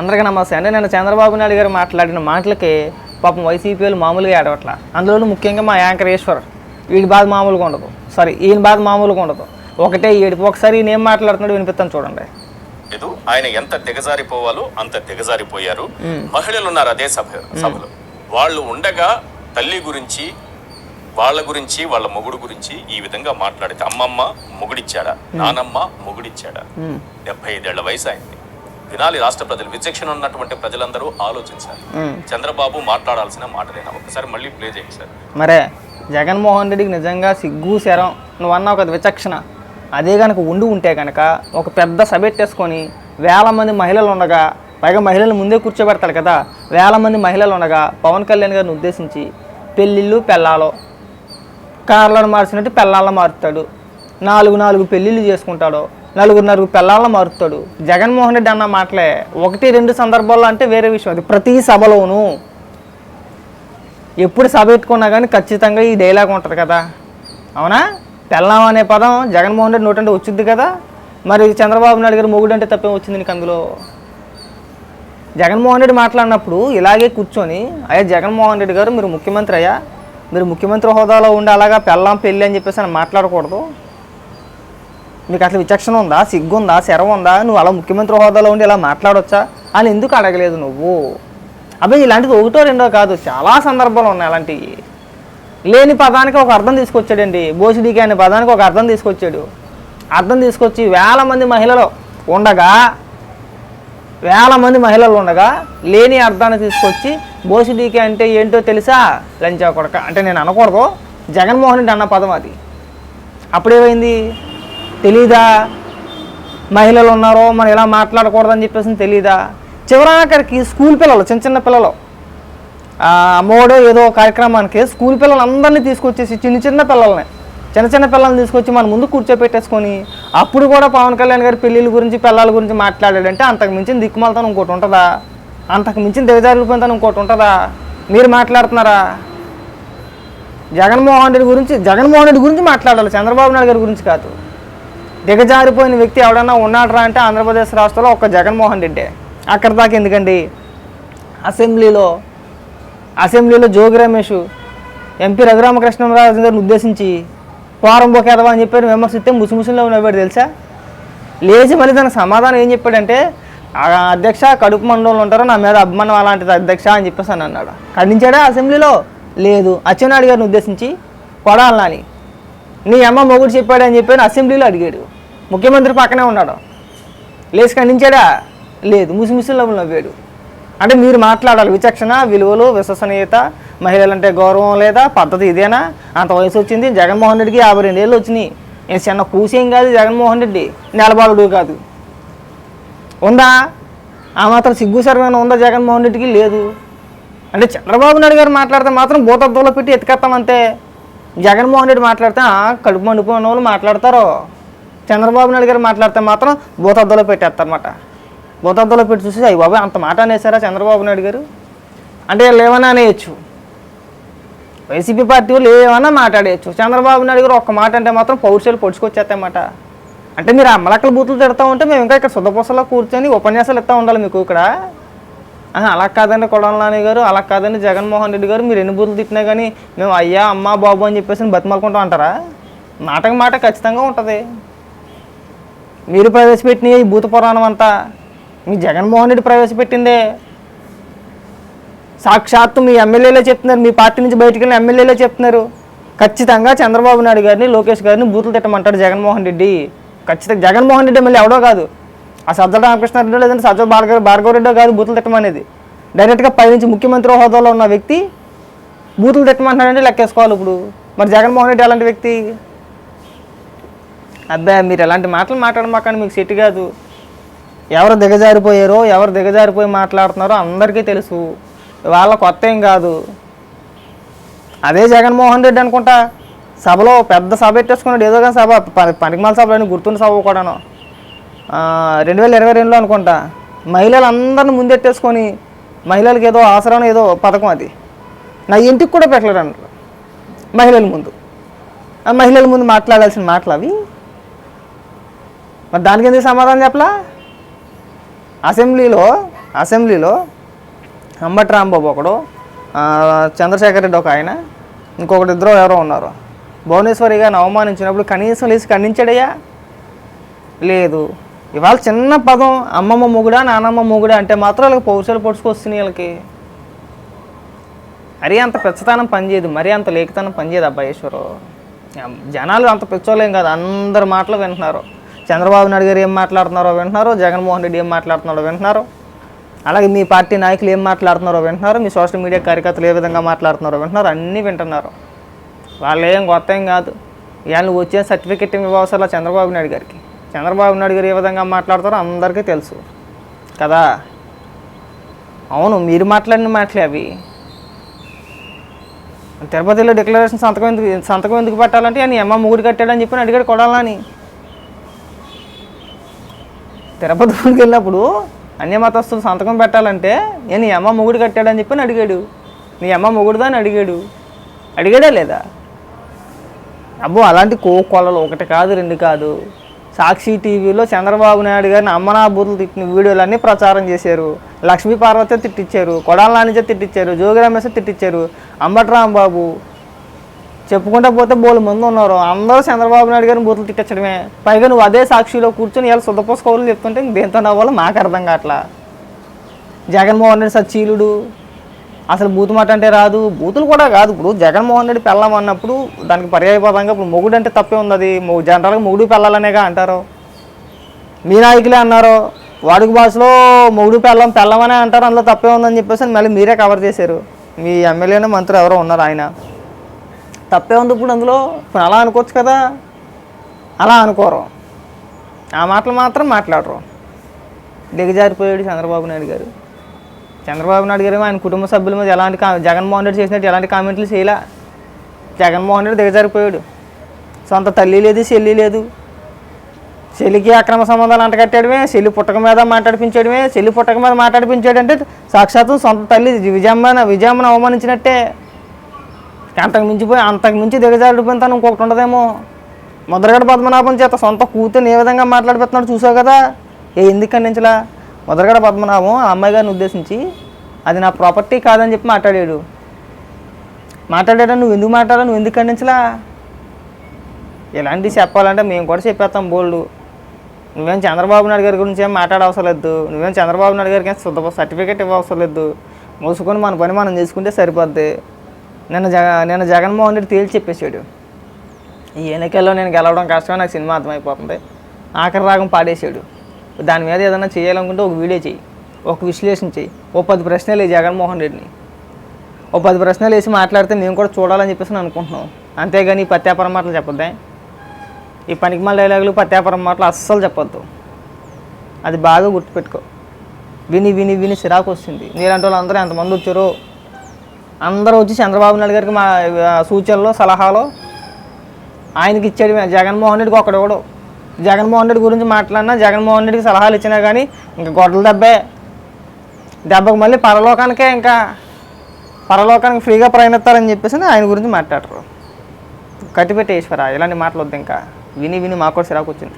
అందరికీ నమస్తే. అంటే నేను చంద్రబాబు నాయుడు గారు మాట్లాడిన మాటలకి పాపం వైసీపీలు మామూలుగా ఏడవట్ల. అందులోనూ ముఖ్యంగా మా యాంకర్ ఈశ్వర్. వీడి బాధ మామూలుగా ఉండదు. సారీ ఈయన బాధ మామూలుగా ఉండదు. ఒకటే ఏడుపు. ఒకసారి ఈయన ఏం మాట్లాడుతున్నాడు వినిపిస్తాను చూడండి. లేదు ఆయన ఎంత దిగజారిపోవాలో అంత దిగజారిపోయారు. మహిళలు ఉన్నారు అదే సభ సభలో. వాళ్ళు ఉండగా తల్లి గురించి వాళ్ళ గురించి వాళ్ళ మొగుడు గురించి ఈ విధంగా మాట్లాడితే అమ్మమ్మ మొగుడిచ్చాడా? నానమ్మ మొగుడిచ్చాడా? డెబ్బై ఐదేళ్ళ వయసు అయింది వినాలి. రాష్ట్ర ప్రజలు విచక్షణ ఉన్నటువంటి ప్రజలందరూ ఆలోచించాలి. చంద్రబాబు మాట్లాడాల్సిన మాటలేనా? ఒకసారి మళ్ళీ ప్లే చేయండి సార్. మరే జగన్మోహన్ రెడ్డికి నిజంగా సిగ్గు శరం నువ్వు అన్న ఒక విచక్షణ. అదే కనుక ఉండి ఉంటే కనుక ఒక పెద్ద సభ పెట్టేసుకొని వేల మంది మహిళలు ఉండగా పైగా మహిళలు ముందే కూర్చోబెడతారు కదా వేల మంది మహిళలు ఉండగా పవన్ కళ్యాణ్ గారిని ఉద్దేశించి పెళ్ళిళ్ళు పెళ్ళాలో. కార్లను మార్చినట్టు పెళ్ళాలను మారుతాడు నాలుగు నాలుగు పెళ్ళిళ్ళు చేసుకుంటాడు నలుగురు నలుగురు మారుతాడు. జగన్మోహన్ రెడ్డి అన్న మాటలే. ఒకటి రెండు సందర్భాల్లో అంటే వేరే విషయం. అది ప్రతి సభలోనూ. ఎప్పుడు సభ పెట్టుకున్నా కానీ ఖచ్చితంగా ఈ డైలాగ్ ఉంటుంది కదా. అవునా? పెళ్ళాం అనే పదం జగన్మోహన్ రెడ్డి నోటంటే వచ్చింది కదా. మరి చంద్రబాబు నాయుడు గారు మొగుడు అంటే తప్పేం వచ్చింది నీకు అందులో? జగన్మోహన్ రెడ్డి మాట్లాడినప్పుడు ఇలాగే కూర్చొని అయ్యా జగన్మోహన్ రెడ్డి గారు మీరు ముఖ్యమంత్రి అయ్యా. మీరు ముఖ్యమంత్రి హోదాలో ఉండి అలాగా పెళ్ళాం పెళ్ళి అని చెప్పేసి అని మాట్లాడకూడదు. నీకు అసలు విచక్షణ ఉందా? సిగ్గు ఉందా శరం ఉందా నువ్వు అలా ముఖ్యమంత్రి హోదాలో ఉండి ఇలా మాట్లాడొచ్చా? అని ఎందుకు అడగలేదు నువ్వు? అబ్బాయి ఇలాంటిది ఒకటో రెండో కాదు. చాలా సందర్భాలు ఉన్నాయి అలాంటివి. లేని పదానికి ఒక అర్థం తీసుకొచ్చాడండి. బోసిడికి అనే పదానికి ఒక అర్థం తీసుకొచ్చాడు. అర్థం తీసుకొచ్చి వేల మంది మహిళలు ఉండగా వేల మంది మహిళలు ఉండగా లేని అర్థాన్ని తీసుకొచ్చి బోసిడికి అంటే ఏంటో తెలుసా? లంచా కొడక. అంటే నేను అనకూడదు. జగన్మోహన్ రెడ్డి అన్న పదం అది. అప్పుడేమైంది? తెలీదా? మహిళలు ఉన్నారో? మనం ఇలా మాట్లాడకూడదని చెప్పేసి తెలీదా? చివరాఖరికి స్కూల్ పిల్లలు చిన్న చిన్న పిల్లలు. అమ్మోడో అమ్మఒడో ఏదో కార్యక్రమానికి స్కూల్ పిల్లలందరినీ తీసుకొచ్చేసి చిన్న చిన్న పిల్లల్ని చిన్న చిన్న పిల్లల్ని తీసుకొచ్చి మన ముందు కూర్చోపెట్టేసుకొని అప్పుడు కూడా పవన్ కళ్యాణ్ గారి పెళ్ళిళ్ళ గురించి పిల్లల గురించి మాట్లాడాడంటే అంతకు మించిన దిక్కుమాలతనం ఇంకోటి ఉంటుందా? అంతకు మించిన దిగజారిపోయిన ఇంకోటి ఉంటుందా? మీరు మాట్లాడుతున్నారా? జగన్మోహన్ రెడ్డి గురించి జగన్మోహన్ రెడ్డి గురించి మాట్లాడాలి చంద్రబాబు నాయుడు గారి గురించి కాదు. దిగజారిపోయిన వ్యక్తి ఎవడన్నా ఉన్నాడరా అంటే ఆంధ్రప్రదేశ్ రాష్ట్రంలో ఒక జగన్మోహన్ రెడ్డి. అక్కడ దాకా ఎందుకండి? అసెంబ్లీలో అసెంబ్లీలో జోగి రమేష్ ఎంపీ రఘురామకృష్ణరాజు గారిని ఉద్దేశించి పోరం బొకేదవా అని చెప్పారు విమర్శిస్తే ముసిముసిలో ఉన్నవాడు తెలుసా? లేచి మళ్ళీ దానికి సమాధానం ఏం చెప్పాడంటే "ఆ అధ్యక్ష కడుపు మండలంలో ఉంటారు నా మీద అభిమానం అలాంటిది అధ్యక్ష అని చెప్పేసి అని అన్నాడు. ఖండించాడా అసెంబ్లీలో? లేదు. అచ్చెన్నాయుడు గారిని ఉద్దేశించి కొడాలని నీ అమ్మ మొగుడు చెప్పాడని అని చెప్పి అసెంబ్లీలో అడిగాడు. ముఖ్యమంత్రి పక్కనే ఉన్నాడు. లేచి ఖండించాడా? లేదు ముసిముసిలో నవ్వాడు. అంటే మీరు మాట్లాడాలి విచక్షణ విలువలు విశ్వసనీయత మహిళలంటే గౌరవం లేదా పద్ధతి ఇదేనా? అంత వయసు వచ్చింది జగన్మోహన్ రెడ్డికి యాభై రెండేళ్ళు వచ్చినాయి. నేను చిన్న కూసేం కాదు జగన్మోహన్ రెడ్డి నెలబాలుడు కాదు. ఉందా? ఆ మాత్రం సిగ్గు సర్వేన ఉందా జగన్మోహన్ రెడ్డికి? లేదు. అంటే చంద్రబాబు నాయుడు గారు మాట్లాడితే మాత్రం భూతత్వంలో పెట్టి ఎత్తుకెత్తామంతే. జగన్మోహన్ రెడ్డి మాట్లాడితే కడుపు మండిపోయిన వాళ్ళు మాట్లాడతారు? చంద్రబాబు నాయుడు గారు మాట్లాడితే మాత్రం భూతద్దలో పెట్టేస్తారన్నమాట. భూతద్దలో పెట్టి చూసి అయ్యి బాబాయ్ అంత మాట అనేసారా చంద్రబాబు నాయుడు గారు? అంటే వీళ్ళు ఏమన్నా అనేయచ్చు. వైసీపీ పార్టీ వాళ్ళు ఏమన్నా మాట్లాడేయచ్చు. చంద్రబాబు నాయుడు గారు ఒక్క మాట అంటే మాత్రం పౌరుషాలు పొడుచుకొచ్చేస్తాయన్నమాట. అంటే మీరు అమ్మలక్కల బూతులు తిడతా ఉంటే మేము ఇంకా ఇక్కడ శుద్ధపూసలో కూర్చొని ఉపన్యాసాలు ఇస్తూ ఉండాలి మీకు ఇక్కడ. అలా కాదండి కొడాలని గారు అలా కాదండి జగన్మోహన్ రెడ్డి గారు. మీరు ఎన్ని బూతులు తిట్టినా కానీ మేము అయ్యా అమ్మ బాబు అని చెప్పేసి బతిమలుకుంటాం అంటారా? మాటకి మాట ఖచ్చితంగా ఉంటుంది. మీరు ప్రవేశపెట్టిన ఈ భూత పురాణం అంతా? మీ జగన్మోహన్ రెడ్డి ప్రవేశపెట్టిందే? సాక్షాత్తు మీ ఎమ్మెల్యేలే చెప్తున్నారు. మీ పార్టీ నుంచి బయటకు వెళ్ళిన ఎమ్మెల్యేలే చెప్తున్నారు. ఖచ్చితంగా చంద్రబాబు నాయుడు గారిని లోకేష్ గారిని బూతులు తిట్టమంటాడు జగన్మోహన్ రెడ్డి. ఖచ్చితంగా జగన్మోహన్ రెడ్డి మళ్ళీ ఎవడో కాదు. ఆ సజ్జల రామకృష్ణారెడ్డి లేదంటే సజ్జల భార్గవ భార్గవరెడ్డో కాదు బూతులు తిట్టమనేది. డైరెక్ట్గా పైనుంచి ముఖ్యమంత్రి హోదాలో ఉన్న వ్యక్తి బూతులు తిట్టమంటున్నాడంటే లెక్కేసుకోవాలి ఇప్పుడు. మరి జగన్మోహన్ రెడ్డి అలాంటి వ్యక్తి? అబ్బాయి మీరు ఎలాంటి మాటలు మాట్లాడమాకండి మీకు సెట్ కాదు. ఎవరు దిగజారిపోయారో ఎవరు దిగజారిపోయి మాట్లాడుతున్నారో అందరికీ తెలుసు. వాళ్ళ కొత్త ఏం కాదు. అదే జగన్మోహన్ రెడ్డి అనుకుంటా సభలో పెద్ద సభ పెట్టేసుకున్నాడు ఏదో కానీ సభ ప- పనికిమాల సభలో గుర్తున్న సభ కూడాను. రెండు వేల ఇరవై రెండులో అనుకుంటా మహిళలందరిని ముందెట్టేసుకొని మహిళలకు ఏదో ఆసరం ఏదో పథకం అది. నా ఇంటికి కూడా పెట్టలేడు అన్నారు మహిళల ముందు. ఆ మహిళల ముందు మాట్లాడాల్సిన మాటలు అవి. మరి దానికి ఎందుకు సమాధానం చెప్పలా? అసెంబ్లీలో అసెంబ్లీలో అంబటి రాంబాబు ఒకడు చంద్రశేఖర్ రెడ్డి ఒక ఆయన ఇంకొకటి ఇద్దరు ఎవరో ఉన్నారు. భువనేశ్వరి గారిని అవమానించినప్పుడు కనీసం లేచి ఖండించాడయ్యా? లేదు. ఇవాళ చిన్న పదం అమ్మమ్మ మొగుడా నానమ్మ మొగుడా అంటే మాత్రం వాళ్ళకి పౌరుషాలు పొడుచుకొస్తున్నాయి వాళ్ళకి. మరీ అంత పెచ్చతనం పనిచేయదు మరీ అంత లేఖతనం పనిచేయదు అబ్బాయేశ్వరు జనాలు అంత పిచ్చోలేం కాదు అందరి మాటలు వింటున్నారు. చంద్రబాబు నాయుడు గారు ఏం మాట్లాడుతున్నారో వింటున్నారు జగన్మోహన్ రెడ్డి ఏం మాట్లాడుతున్నారో వింటున్నారు. అలాగే మీ పార్టీ నాయకులు ఏం మాట్లాడుతున్నారో వింటున్నారు మీ సోషల్ మీడియా కార్యకర్తలు ఏ విధంగా మాట్లాడుతున్నారో వింటున్నారు అన్నీ వింటున్నారు. వాళ్ళు ఏం కొత్త ఏం కాదు. ఇవాళ వచ్చే సర్టిఫికెట్ ఇవ్వవసరం చంద్రబాబు నాయుడు గారికి. చంద్రబాబు నాయుడు గారు ఏ విధంగా మాట్లాడతారో అందరికీ తెలుసు. కదా? అవును మీరు మాట్లాడిన మాటలే అవి. తిరుపతిలో డిక్లరేషన్ సంతకం ఎందుకు సంతకం ఎందుకు పెట్టాలంటే ఆయన ఎమ్మ మూడు కట్టాడని చెప్పి అడిగాడు కొడాలని తిరుపతికి వెళ్ళినప్పుడు అన్య మతస్థులు సంతకం పెట్టాలంటే నేను ఈ అమ్మ మొగుడు కట్టాడని చెప్పి అడిగాడు. నీ అమ్మ మొగుడుదా అని అడిగాడు. అడిగాడా లేదా? అబ్బో అలాంటి కో కొలలు ఒకటి కాదు రెండు కాదు. సాక్షి టీవీలో చంద్రబాబు నాయుడు గారిని అమ్మనా బూతులు తిట్టిన వీడియోలన్నీ ప్రచారం చేశారు. లక్ష్మీ పార్వతి తిట్టించారు కొడాల నానిచే తిట్టించారు జోగి రమేష్ తిట్టించారు అంబట్రాంబాబు చెప్పుకుంటా పోతే బోలు మంది ఉన్నారు. అందరూ చంద్రబాబు నాయుడు గారిని బూతులు తిట్టించడమే పైగా నువ్వు అదే సాక్షిలో కూర్చొని ఇలా శుద్ధపోసుకోవాలని చెప్తుంటే దేంతో నవ్వాలో మాకు అర్థం కావట్లా? జగన్మోహన్ రెడ్డి సచ్చీలుడు. అసలు బూతు మాట అంటే రాదు. బూతులు కూడా కాదు. ఇప్పుడు జగన్మోహన్ రెడ్డి పెళ్ళం అన్నప్పుడు దానికి పర్యాయపదంగా ఇప్పుడు మొగుడు అంటే తప్పే ఉంది అది జనరల్గా మొగుడు పెళ్ళాలనేగా అంటారు. మీ నాయకులే అన్నారు? వాడుక భాషలో మొగుడు పెళ్ళం పెళ్ళమనే అంటారు. అందులో తప్పే ఉందని చెప్పేసి మళ్ళీ మీరే కవర్ చేశారు. మీ ఎమ్మెల్యేనే మంత్రి ఎవరో ఉన్నారు ఆయన. తప్పే ఉంది ఇప్పుడు అందులో. ఇప్పుడు అలా అనుకోవచ్చు కదా. అలా అనుకోరు. ఆ మాటలు మాత్రం మాట్లాడరు. దిగజారిపోయాడు చంద్రబాబు నాయుడు గారు. చంద్రబాబు నాయుడు గారు ఆయన కుటుంబ సభ్యుల మీద ఎలాంటి కా జగన్మోహన్ రెడ్డి చేసినట్టు ఎలాంటి కామెంట్లు చేయలే. జగన్మోహన్ రెడ్డి దిగజారిపోయాడు. సొంత తల్లి లేదు చెల్లి లేదు. చెల్లికి అక్రమ సంబంధాలు అంటకట్టడమే చెల్లి పుట్టక మీద మాట్లాడిపించడమే చెల్లి పుట్టక మీద మాట్లాడిపించాడు అంటే సాక్షాత్తు సొంత తల్లి విజయమ్మన విజయమ్మను అవమానించినట్టే. అంతకు మించిపోయి అంతకు మించి దిగజారిపోయిన తను ఇంకొకటి ఉండదేమో. ముద్రగడ పద్మనాభం చేత సొంత కూతుర్ని ఏ విధంగా మాట్లాడిపోతున్నాడు చూసావు కదా? ఏ ఎందుకు ఖండించలా ముద్రగడ పద్మనాభం ఆ అమ్మాయి గారిని ఉద్దేశించి అది నా ప్రాపర్టీ కాదని చెప్పి మాట్లాడాడు. మాట్లాడాడు? నువ్వు ఎందుకు మాట్లాడా నువ్వు ఎందుకు ఖండించలా ఇలాంటివి చెప్పాలంటే మేము కూడా చెప్పేస్తాం బోల్డు. నువ్వేం చంద్రబాబు నాయుడు గారి గురించి ఏం మాట్లాడవసరం లేదు. నువ్వేం చంద్రబాబు నాయుడు గారికి ఏం శుద్ధ సర్టిఫికేట్ ఇవ్వవసరం లేదు. మూసుకొని మన పని మనం చేసుకుంటే సరిపోద్ది. నిన్న జగ నిన్న జగన్మోహన్ రెడ్డి తేల్చి చెప్పేసాడు ఈ ఎన్నికల్లో నేను గెలవడం కష్టమే నాకు సినిమా అర్థమైపోతుంది. ఆఖరి రాగం పాడేశాడు. దాని మీద ఏదైనా చేయాలనుకుంటే ఒక వీడియో చెయ్యి ఒక విశ్లేషణ చెయ్యి. ఓ పది ప్రశ్నలు వేయి జగన్మోహన్ రెడ్డిని. ఓ పది ప్రశ్నలు వేసి మాట్లాడితే నేను కూడా చూడాలని చెప్పేసి నేను అనుకుంటున్నాం అంతేగాని ఈ పత్యాపరం మాటలు చెప్పొద్దే. ఈ పనికిమాల డైలాగులు పత్యాపరం మాటలు అస్సలు చెప్పొద్దు. అది బాగా గుర్తుపెట్టుకో. విని విని విని సిరాకు వస్తుంది. మీరంటే వాళ్ళందరూ ఎంతమంది వచ్చారో అందరూ వచ్చి చంద్రబాబు నాయుడు గారికి మా సూచనలు సలహాలు. ఆయనకి ఇచ్చాడు జగన్మోహన్ రెడ్డికి ఒకడెవడు జగన్మోహన్ రెడ్డి గురించి మాట్లాడినా జగన్మోహన్ రెడ్డికి సలహాలు ఇచ్చినా కానీ ఇంకా గొడ్డల దెబ్బే. దెబ్బకు మళ్ళీ పరలోకానికే ఇంకా పరలోకానికి ఫ్రీగా ప్రయాణిస్తారని చెప్పేసి ఆయన గురించి మాట్లాడరు. కట్టిపెట్టేశ్వర ఇలాంటి మాటలు వద్దు ఇంకా. విని విని మాకు కూడా సిరాకు వచ్చింది.